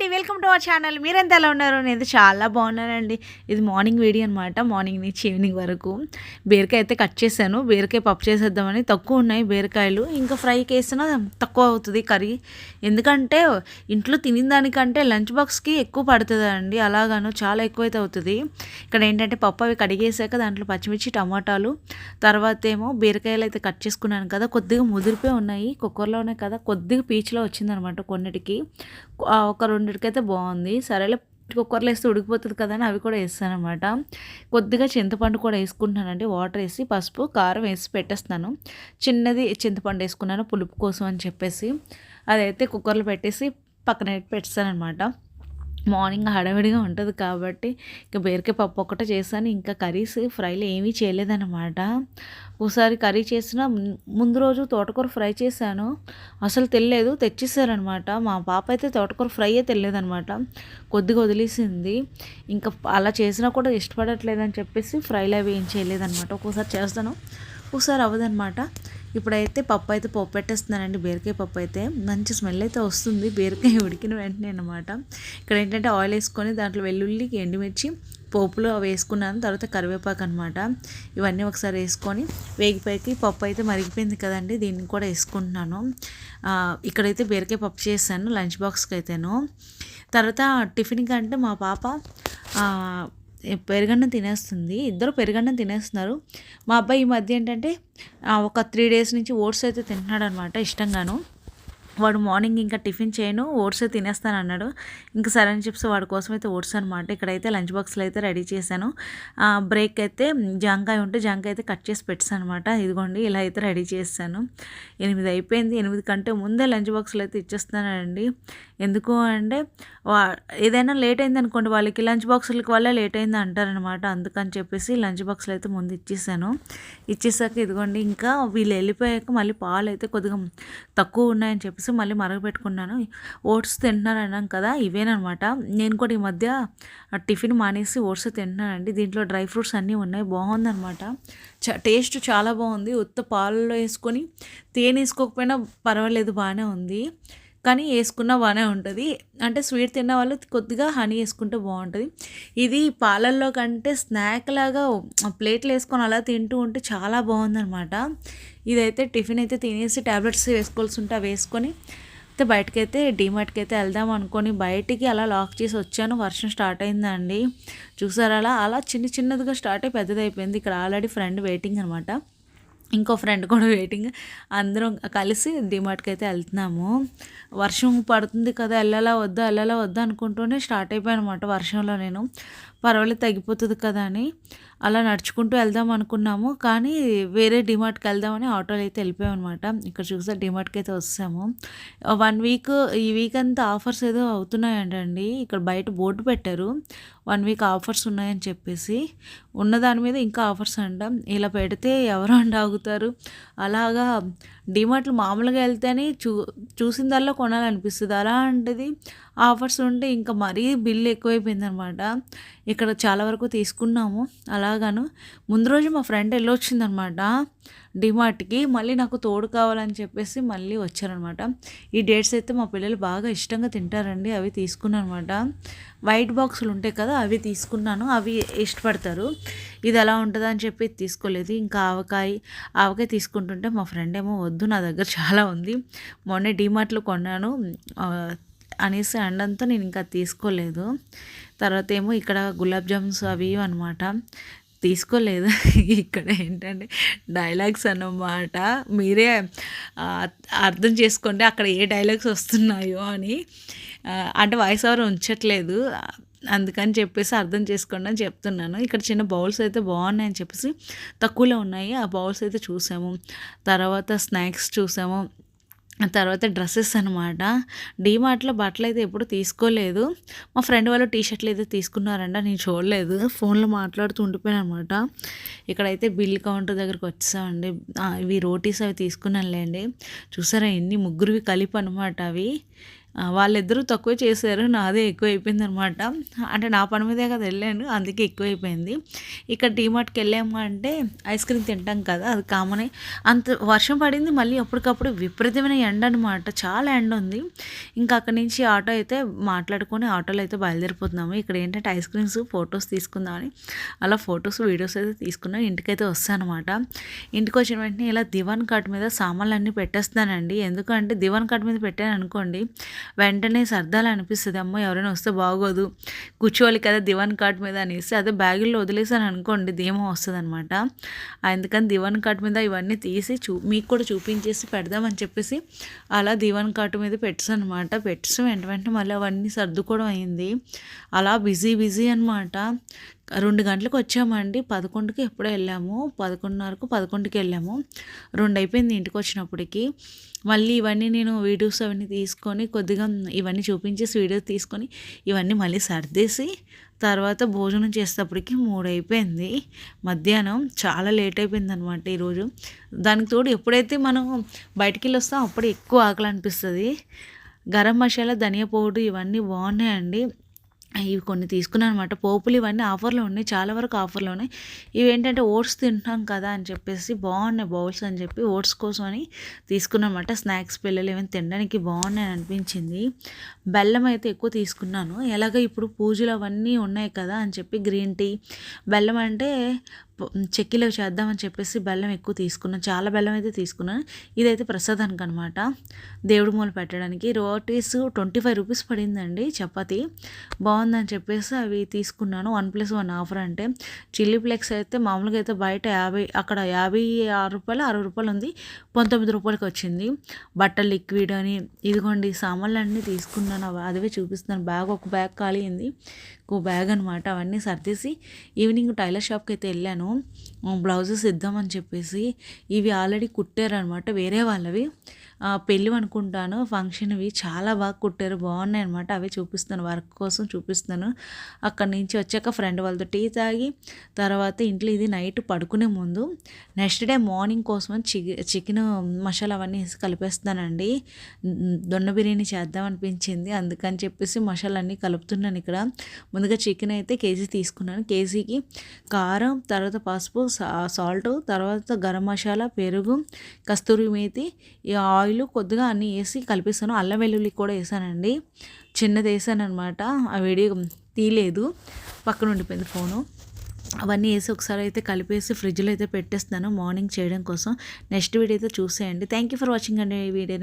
అండి welcome to our channel. మీరెంత ఎలా ఉన్నారు? నేను చాలా బాగున్నానండి. ఇది మార్నింగ్ వీడియో అనమాట మార్నింగ్ నుంచి ఈవినింగ్ వరకు. బీరకాయ అయితే కట్ చేశాను. బీరకాయ పప్పు చేసేద్దామని తక్కువ ఉన్నాయి బీరకాయలు. ఇంకా ఫ్రైకి వేసినా తక్కువ అవుతుంది కర్రీ. ఎందుకంటే ఇంట్లో తినిన దానికంటే లంచ్ బాక్స్కి ఎక్కువ పడుతుంది అండి అలాగాను చాలా ఎక్కువైతే అవుతుంది. ఇక్కడ ఏంటంటే పప్పు అవి కడిగేసాక దాంట్లో పచ్చిమిర్చి టమాటాలు తర్వాత ఏమో బీరకాయలు అయితే కట్ చేసుకున్నాను కదా కొద్దిగా ముదిరిపోయి ఉన్నాయి. కుక్కర్లోనే కదా కొద్దిగా పీచ్లో వచ్చిందనమాట కొన్నిటికి. ఒక రెండు రెండిటికైతే బాగుంది. సరేలే కుక్కర్లో వేస్తే ఉడికిపోతుంది కదా అని అవి కూడా వేస్తాను అనమాట కొద్దిగా చింతపండు కూడా వేసుకుంటున్నానండి. వాటర్ వేసి పసుపు కారం వేసి పెట్టేస్తాను చిన్నది చింతపండు వేసుకున్నాను పులుపు కోసం అని చెప్పేసి. అదైతే కుక్కర్లో పెట్టేసి పక్కన పెట్టేస్తాను అనమాట మార్నింగ్ హడావిడిగా ఉంటుంది కాబట్టి ఇంకా బీరకాయ పప్పు ఒక్కటే చేశాను. ఇంకా కర్రీస్ ఫ్రైలు ఏమీ చేయలేదన్నమాట. ఒకసారి కర్రీ చేసిన ముందు రోజు తోటకూర ఫ్రై చేశాను. అసలు తెలియలేదు తెచ్చేసారనమాట మా పాప అయితే తోటకూర ఫ్రైయే తెలియదనమాట కొద్దిగా వదిలేసింది. ఇంకా అలా చేసినా కూడా ఇష్టపడట్లేదని చెప్పేసి ఫ్రైలు అవి ఏం చేయలేదన్నమాట. ఒక్కోసారి చేస్తాను. ఒకసారి అవ్వదనమాట ఇప్పుడైతే పప్పు అయితే పప్పు పెట్టేస్తున్నానండి. బీరకాయ పప్పు అయితే మంచి స్మెల్ అయితే వస్తుంది. బీరకాయ ఉడికిన వెంటనే అనమాట ఇక్కడ ఏంటంటే ఆయిల్ వేసుకొని దాంట్లో వెల్లుల్లి ఎండుమిర్చి పోపులో అవి వేసుకున్నాను. తర్వాత కరివేపాకు అనమాట ఇవన్నీ ఒకసారి వేసుకొని వేగిపోయి పప్పు అయితే మరిగిపోయింది కదండి. దీన్ని కూడా వేసుకుంటున్నాను. ఇక్కడైతే బీరకాయ పప్పు చేశాను. లంచ్ బాక్స్కి అయితేను. తర్వాత టిఫిన్కి అంటే మా పాప పెరుగన్నం తినేస్తుంది. ఇద్దరు పెరుగన్నం తినేస్తున్నారు. మా అబ్బాయి ఈ మధ్య ఏంటంటే ఒక త్రీ డేస్ నుంచి ఓట్స్ అయితే తింటున్నాడు అనమాట ఇష్టంగాను. వాడు మార్నింగ్ ఇంకా టిఫిన్ చేయను ఓట్స్ తినేస్తాను అన్నాడు. ఇంకా సరే అని చెప్పి వాడి కోసం అయితే ఓట్స్ అనమాట ఇక్కడైతే లంచ్ బాక్స్లో అయితే రెడీ చేశాను. బ్రేక్ అయితే జాంకాయ ఉంటే జాంకాయ అయితే కట్ చేసి పెట్టాను అనమాట ఇదిగోండి ఇలా అయితే రెడీ చేశాను. ఎనిమిది అయిపోయింది. ఎనిమిది కంటే ముందే లంచ్ బాక్స్లో అయితే ఇచ్చేస్తానండి ఎందుకు అంటే వా ఏదైనా లేట్ అయింది అనుకోండి వాళ్ళకి లంచ్ బాక్సులకి వల్ల లేట్ అయింది అంటారనమాట అందుకని చెప్పేసి లంచ్ బాక్సులు అయితే ముందు ఇచ్చేసాను. ఇచ్చేసాక ఇదిగోండి ఇంకా వీళ్ళు వెళ్ళిపోయాక మళ్ళీ పాలు అయితే కొద్దిగా తక్కువ ఉన్నాయని చెప్పేసి మళ్ళీ మరగపెట్టుకున్నాను ఓట్స్ తింటున్నారు అన్నాం కదా ఇవేనమాట నేను కూడా ఈ మధ్య టిఫిన్ మానేసి ఓట్స్ తింటున్నానండి. దీంట్లో డ్రై ఫ్రూట్స్ అన్నీ ఉన్నాయి బాగుందనమాట చ టేస్ట్ చాలా బాగుంది. ఉత్త పాలలో వేసుకొని తేనె వేసుకోకపోయినా పర్వాలేదు బాగానే ఉంది. కానీ వేసుకున్న బాగానే ఉంటుంది. అంటే స్వీట్ తిన్న వాళ్ళు కొద్దిగా హనీ వేసుకుంటే బాగుంటుంది. ఇది పాలల్లో కంటే స్నాక్ లాగా ప్లేట్లు వేసుకొని అలా తింటూ ఉంటే చాలా బాగుందనమాట ఇదైతే టిఫిన్ అయితే తినేసి ట్యాబ్లెట్స్ వేసుకోవాల్సి ఉంటే వేసుకొని అయితే బయటకైతే డీమార్ట్కి అయితే వెళ్దాం అనుకొని బయటికి అలా లాక్ చేసి వచ్చాను. వర్షం స్టార్ట్ అయిందండి. చూసారా అలా? అలా చిన్న చిన్నదిగా స్టార్ట్ అయి పెద్దది అయిపోయింది ఇక్కడ ఆల్రెడీ ఫ్రెండ్ వెయిటింగ్ అనమాట ఇంకో ఫ్రెండ్ కూడా వెయిటింగ్. అందరం కలిసి డిమార్ట్కి అయితే వెళ్తున్నాము. వర్షం పడుతుంది కదా వెళ్ళాలా వద్దా వెళ్ళాలా వద్దా అనుకుంటూనే స్టార్ట్ అయిపోయాను అనమాట వర్షంలో నేను. పర్వాలేదు తగ్గిపోతుంది కదా అని అలా నడుచుకుంటూ వెళ్దాం అనుకున్నాము. కానీ వేరే డిమార్ట్కి వెళ్దామని ఆటోలు అయితే వెళ్ళిపోయాం అనమాట ఇక్కడ చూసా డిమార్ట్కి అయితే వస్తాము. వన్ వీక్ ఈ వీక్ అంతా ఆఫర్స్ ఏదో అవుతున్నాయంటండి. ఇక్కడ బయట బోర్డు పెట్టారు. వన్ వీక్ ఆఫర్స్ ఉన్నాయని చెప్పేసి. ఉన్న దాని మీద ఇంకా ఆఫర్స్ అంట. ఇలా పెడితే ఎవరు అండ్ ఆగుతారు? అలాగా డిమార్ట్లు మామూలుగా వెళ్తేనే చూ చూసిందల్లా కొనాలనిపిస్తుంది. అలాంటిది ఆఫర్స్ ఉంటే ఇంకా మరీ బిల్లు ఎక్కువైపోయింది అనమాట ఇక్కడ చాలా వరకు తీసుకున్నాము. అలాగాను ముందు రోజు మా ఫ్రెండ్ వెళ్ళొచ్చిందనమాట డిమార్ట్కి మళ్ళీ నాకు తోడు కావాలని చెప్పేసి మళ్ళీ వచ్చారనమాట. ఈ డేట్స్ అయితే మా పిల్లలు బాగా ఇష్టంగా తింటారండి అవి తీసుకున్నాను అనమాట వైట్ బాక్సులు ఉంటాయి కదా అవి తీసుకున్నాను. అవి ఇష్టపడతారు. ఇది ఎలా ఉంటుందని అని చెప్పి తీసుకోలేదు. ఇంకా ఆవకాయ ఆవకాయ తీసుకుంటుంటే మా ఫ్రెండ్ ఏమో వద్దు నా దగ్గర చాలా ఉంది. మొన్నే డిమార్ట్లో కొన్నాను. అనేసి అండంతో నేను ఇంకా తీసుకోలేదు. తర్వాత ఏమో ఇక్కడ గులాబ్ జామ్స్ అవి అనమాట తీసుకోలేదు. ఇక్కడ ఏంటంటే డైలాగ్స్ అన్నమాట. మీరే అర్థం చేసుకోండి అక్కడ ఏ డైలాగ్స్ వస్తున్నాయో అని. అంటే వాయిస్ ఓవర్ ఉంచట్లేదు. అందుకని చెప్పేసి అర్థం చేసుకోండి అని చెప్తున్నాను. ఇక్కడ చిన్న బౌల్స్ అయితే బాగున్నాయని చెప్పేసి తక్కువలో ఉన్నాయి. ఆ బౌల్స్ అయితే చూసాము. తర్వాత స్నాక్స్ చూసాము. తర్వాత డ్రెస్సెస్ అనమాట డీమార్ట్లో బట్టలు అయితే ఎప్పుడు తీసుకోలేదు. మా ఫ్రెండ్ వాళ్ళు టీ షర్ట్లు అయితే తీసుకున్నారంట నేను చూడలేదు. ఫోన్లో మాట్లాడుతూ ఉండిపోయాను అనమాట ఇక్కడైతే బిల్ కౌంటర్ దగ్గరికి వచ్చామండి. ఇవి రోటీస్ అవి తీసుకున్నానులేండి. చూసారా ఎన్ని ముగ్గురివి కలిపి అనమాట అవి. వాళ్ళిద్దరూ తక్కువ చేశారు నాదే ఎక్కువ అయిపోయింది అనమాట అంటే నా పని మీదే కదా వెళ్ళాను అందుకే ఎక్కువ అయిపోయింది ఇక్కడ డీమార్ట్కి వెళ్ళాము అంటే ఐస్ క్రీమ్ తింటాం కదా అది కామనే. అంత వర్షం పడింది మళ్ళీ అప్పటికప్పుడు విపరీతమైన ఎండ అనమాట చాలా ఎండ ఉంది ఇంకా అక్కడి నుంచి ఆటో అయితే మాట్లాడుకొని ఆటోలో అయితే బయలుదేరిపోతున్నాము. ఇక్కడ ఏంటంటే ఐస్ క్రీమ్స్ ఫొటోస్ తీసుకుందామని. అలా ఫొటోస్ వీడియోస్ అయితే తీసుకున్నాం ఇంటికైతే వస్తానమాట. ఇంటికి వచ్చిన వెంటనే ఇలా దివాన్ కాట్ మీద సామాన్లు అన్నీ పెట్టేస్తానండి ఎందుకంటే దివాన్ కాట్ మీద పెట్టాను అనుకోండి వెంటనే సర్దాలు అనిపిస్తుంది అమ్మో ఎవరైనా వస్తే బాగోదు కూర్చోవాలి కదా దివాన్ కాట్ మీద అనేసి. అదే బ్యాగుల్లో వదిలేసాను అనుకోండి ధీమా వస్తుంది అనమాట అందుకని దివాన్ కాట్ మీద ఇవన్నీ తీసి చూ మీకు కూడా చూపించేసి పెడదామని చెప్పేసి అలా దివాన్ కాట్ మీద పెట్టాను అనమాట పెట్టేసి వెంట వెంటనే మళ్ళీ అవన్నీ సర్దుకోవడం అయింది. అలా బిజీ బిజీ అనమాట రెండు గంటలకు వచ్చామండి. పదకొండుకి ఎప్పుడో వెళ్ళాము. పదకొండున్నరకు పదకొండుకి వెళ్ళాము. రెండు అయిపోయింది ఇంటికి వచ్చినప్పటికి. మళ్ళీ ఇవన్నీ నేను వీడియోస్ అవన్నీ తీసుకొని కొద్దిగా ఇవన్నీ చూపించేసి వీడియోస్ తీసుకొని ఇవన్నీ మళ్ళీ సర్దేసి తర్వాత భోజనం చేసేటప్పటికి మూడు అయిపోయింది మధ్యాహ్నం చాలా లేట్ అయిపోయింది అనమాట ఈరోజు. దానికి తోడు ఎప్పుడైతే మనం బయటికి వెళ్ళి వస్తాం అప్పుడు ఎక్కువ ఆకలి అనిపిస్తుంది గరం మసాలా ధనియా పౌడర్ ఇవన్నీ బాగున్నాయండి. ఇవి కొన్ని తీసుకున్నాను అనమాట పోపులు ఇవన్నీ ఆఫర్లో ఉన్నాయి. చాలా వరకు ఆఫర్లో ఉన్నాయి. ఇవి ఏంటంటే ఓట్స్ తింటున్నాం కదా అని చెప్పేసి బాగున్నాయి బౌల్స్ అని చెప్పి ఓట్స్ కోసం అని తీసుకున్నమాట స్నాక్స్ పిల్లలు ఏమైనా తినడానికి బాగున్నాయి అనిపించింది. బెల్లం అయితే ఎక్కువ తీసుకున్నాను. ఎలాగ ఇప్పుడు పూజలు అవన్నీ ఉన్నాయి కదా అని చెప్పి గ్రీన్ టీ. బెల్లం అంటే చెక్కిలో చేద్దామని చెప్పేసి బెల్లం ఎక్కువ తీసుకున్నాను. చాలా బెల్లం అయితే తీసుకున్నాను. ఇదైతే ప్రసాదానికి అనమాట దేవుడి మూల పెట్టడానికి రోటీస్ ట్వంటీ ఫైవ్ రూపీస్ పడిందండి చపాతి. బాగుందని చెప్పేసి అవి తీసుకున్నాను. వన్ ప్లస్ వన్ ఆఫర్ అంటే. చిల్లీ ఫ్లెక్స్ అయితే మామూలుగా అయితే బయట యాభై అక్కడ యాభై ఆరు రూపాయలు అరవై రూపాయలు ఉంది. పంతొమ్మిది రూపాయలకి వచ్చింది. బట్టలు లిక్విడ్ అని ఇదిగోండి సామాన్లు అన్నీ తీసుకున్నాను. అవి అదివే చూపిస్తున్నాను. బ్యాగ్ ఒక బ్యాగ్ ఖాళీ అయింది. ఒక బ్యాగ్ అనమాట అవన్నీ సర్దేసి ఈవినింగ్ టైలర్ షాప్కి అయితే వెళ్ళాను. బ్లౌజెస్ ఇద్దామని చెప్పేసి ఇవి ఆల్రెడీ కుట్టారనమాట వేరే వాళ్ళవి. పెళ్ళి అనుకుంటాను. ఫంక్షన్వి చాలా బాగా కుట్టారు. బాగున్నాయి అనమాట అవి చూపిస్తాను వర్క్ కోసం చూపిస్తాను అక్కడి నుంచి వచ్చాక ఫ్రెండ్ వాళ్ళతో టీ తాగి తర్వాత ఇంట్లో ఇది నైట్ పడుకునే ముందు నెక్స్ట్ డే మార్నింగ్ కోసం చికెన్ చికెన్ మసాలా అవన్నీ వేసి కలిపేస్తానండి దొన్న బిర్యానీ చేద్దాం అనిపించింది. అందుకని చెప్పేసి మసాలా అన్నీ కలుపుతున్నాను ఇక్కడ. ముందుగా చికెన్ అయితే కేజీ తీసుకున్నాను. కేజీకి కారం తర్వాత పసుపు సాల్ట్ తర్వాత గరం మసాలా పెరుగు కస్తూరి మేతి ఈ ఆయిల్ కొద్దిగా అన్ని వేసి కలిపిస్తాను. అల్లం వెల్లుల్లి కూడా వేసానండి. చిన్నది వేసాను అనమాట ఆ వేడి తీయలేదు. పక్కన ఉండిపోయింది ఫోను. అవన్నీ వేసి ఒకసారి అయితే కలిపేసి ఫ్రిడ్జ్లో అయితే పెట్టేస్తాను మార్నింగ్ చేయడం కోసం. నెక్స్ట్ వీడియో అయితే చూసేయండి. థ్యాంక్ యూ ఫర్ వాచింగ్ అండి ఈ వీడియో.